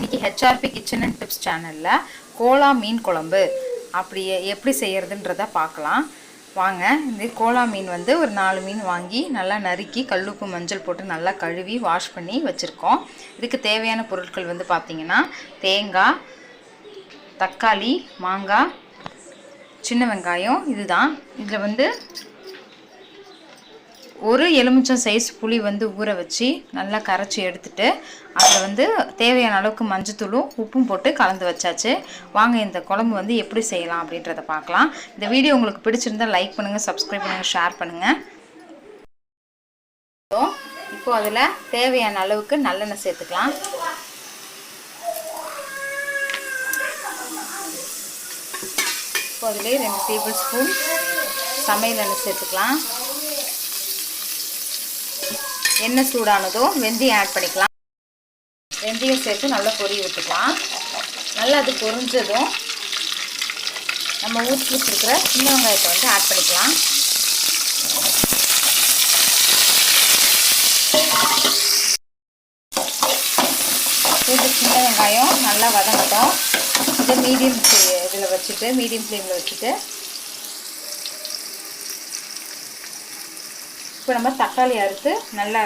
இன்றைக்கி ஹெச்ஆர்பி kitchen and tips சேனலில் கோலா மீன் குழம்பு. அப்படி எப்படி செய்யறதுன்றத பார்க்கலாம். வாங்க இந்த கோலா மீன் வந்து ஒரு நாலு மீன் வாங்கி நல்லா நறுக்கி கல்லுப்பு மஞ்சள் போட்டு நல்லா கழுவி வாஷ் பண்ணி வச்சுருக்கோம். இதுக்கு தேவையான பொருட்கள் வந்து பார்த்திங்கன்னா தேங்காய் தக்காளி மாங்காய் சின்ன வெங்காயம் இதுதான். இதில் வந்து ஒரு எலுமிச்சம் சைஸ் புளி வந்து ஊற வச்சு நல்லா கரைச்சி எடுத்துட்டு அதில் வந்து தேவையான அளவுக்கு மஞ்சத்தூளும் உப்பும் போட்டு கலந்து வச்சாச்சு. வாங்க இந்த குழம்பு வந்து எப்படி செய்யலாம் அப்படின்றத பார்க்கலாம். இந்த வீடியோ உங்களுக்கு பிடிச்சிருந்தா லைக் பண்ணுங்கள் சப்ஸ்கிரைப் பண்ணுங்கள் ஷேர் பண்ணுங்கள் இப்போ அதில் தேவையான அளவுக்கு நல்லெண்ணெய் சேர்த்துக்கலாம். இப்போ அதிலே ரெண்டு டேபிள் ஸ்பூன் சமையல் எண்ணெய் சேர்த்துக்கலாம். எண்ணெய் சூடானதோ வெந்தயம் ஆட் பண்ணிக்கலாம். வெந்தயம் சேர்த்து நல்லா பொரிய விட்டுக்கலாம். நல்லா அது பொரிஞ்சதும் நம்ம ஊற்றி வச்சுருக்கிற சின்ன வெங்காயத்தை வந்து ஆட் பண்ணிக்கலாம். இது சின்ன வெங்காயம் நல்லா வதங்கட்டும். இதை மீடியம் இதில் வச்சுட்டு மீடியம் ஃப்ளேமில் வச்சுட்டு இப்போ நம்ம தக்காளி அறுத்து நல்லா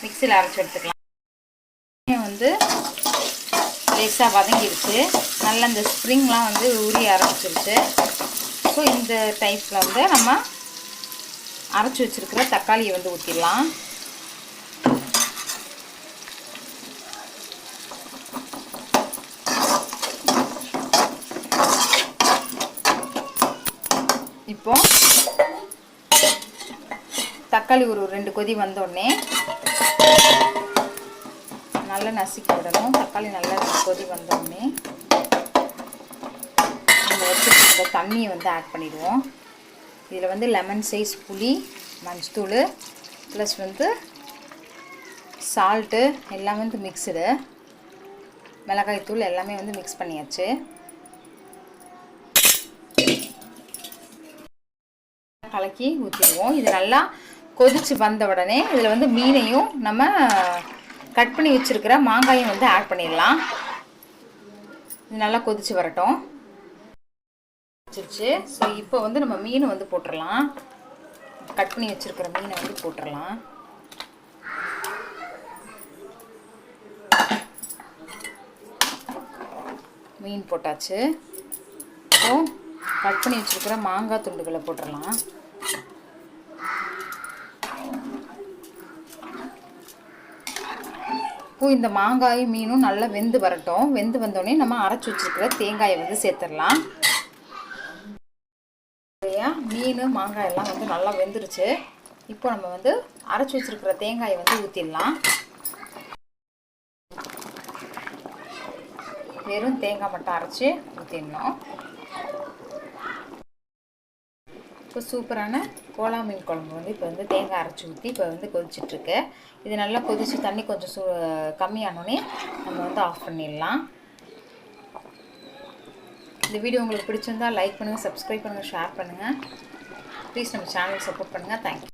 மிக்சியில் அரைச்சி எடுத்துக்கலாம். வந்து லேசாக வதங்கிடுச்சு. நல்லா இந்த ஸ்ப்ரிங்லாம் வந்து உரிய அரைச்சிருச்சு ஸோ இந்த டைப்பில் வந்து நம்ம அரைச்சி வச்சுருக்கிற தக்காளியை வந்து ஊற்றிடலாம் இப்போ தக்காளி ஒரு ரெண்டு கொதி வந்தோடனே நல்லா நசுக்கி விடணும். தக்காளி நல்லா கொதி வந்தோடனே நம்ம வச்சுருக்க தண்ணியை வந்து ஆட் பண்ணிடுவோம். இதில் வந்து லெமன் சைஸ் புளி மஞ்சத்தூள் ப்ளஸ் வந்து சால்ட்டு எல்லாமே வந்து மிக்சடு மிளகாய்த்தூள் எல்லாமே வந்து மிக்ஸ் பண்ணியாச்சு. கலக்கி ஊற்றிடுவோம் இது நல்லா கொதித்து வந்த உடனே இதில் வந்து மீனையும் நம்ம கட் பண்ணி வச்சுருக்கிற மாங்காயும் வந்து ஆட் பண்ணிடலாம். இது நல்லா கொதித்து வரட்டும். வச்சிருச்சு. ஸோ இப்போ வந்து நம்ம மீனை வந்து போட்டுடலாம். கட் பண்ணி வச்சுருக்கிற மீனை வந்து போட்டுடலாம். மீன் போட்டாச்சு. இப்போ கட் பண்ணி வச்சுருக்கிற மாங்காய் துண்டுகளை போட்டுடலாம். இப்போ இந்த மாங்காயும் மீனும் நல்லா வெந்து வரட்டும். வெந்து வந்தோடனே நம்ம அரைச்சி வச்சுருக்கிற தேங்காயை வந்து சேர்த்துடலாம். இல்லையா மீன் மாங்காய் எல்லாம் வந்து நல்லா வெந்துருச்சு. இப்போ நம்ம வந்து அரைச்சி வச்சுருக்கிற தேங்காயை வந்து ஊற்றிடலாம் வெறும் தேங்காய் மட்டும் அரைச்சி ஊற்றிடணும் இப்போ சூப்பரான கோலா மீன் குழம்பு வந்து இப்போ வந்து தேங்காய் அரைச்சி ஊற்றி இப்போ வந்து கொதிச்சிட்ருக்கு. இது நல்லா கொதித்து தண்ணி கொஞ்சம் சூ கம்மியானோடனே நம்ம வந்து ஆஃப் பண்ணிடலாம். இந்த வீடியோ உங்களுக்கு பிடிச்சிருந்தா லைக் பண்ணுங்கள் சப்ஸ்கிரைப் பண்ணுங்கள் ஷேர் பண்ணுங்கள் ப்ளீஸ் நம்ம சேனல் சப்போர்ட் பண்ணுங்கள் தேங்க்யூ